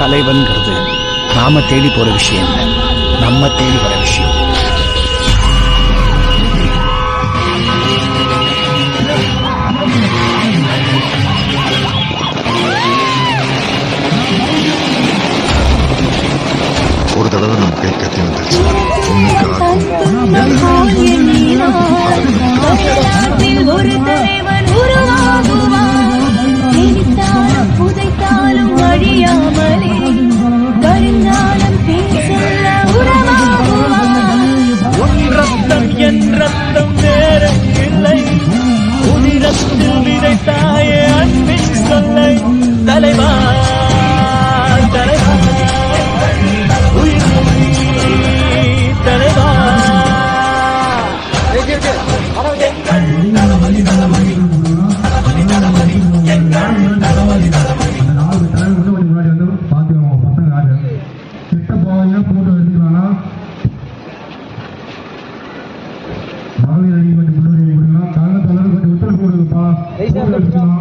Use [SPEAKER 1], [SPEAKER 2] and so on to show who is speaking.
[SPEAKER 1] தலைவன்கிறது. நாம தேடி போற விஷயம் இல்லை. நம்ம தேடி வர விஷயம். ஒரு தடவை நம்ம கை கத்தி வந்துருச்சு
[SPEAKER 2] என்
[SPEAKER 3] ரத்தம்
[SPEAKER 4] வேற
[SPEAKER 2] இல்லை. உதிரத்தில் விதைத்தாயே அன்பின் சொல்லை. தலைவா தலைவா. தலைவா. மகளிர் அணி கொஞ்சம் முன்னுரிமை கொடுக்கலாம் தாங்க தலைவர் கொஞ்சம் ஒத்துழைப்பு கொடுங்கப்பா எடுத்துக்கலாம்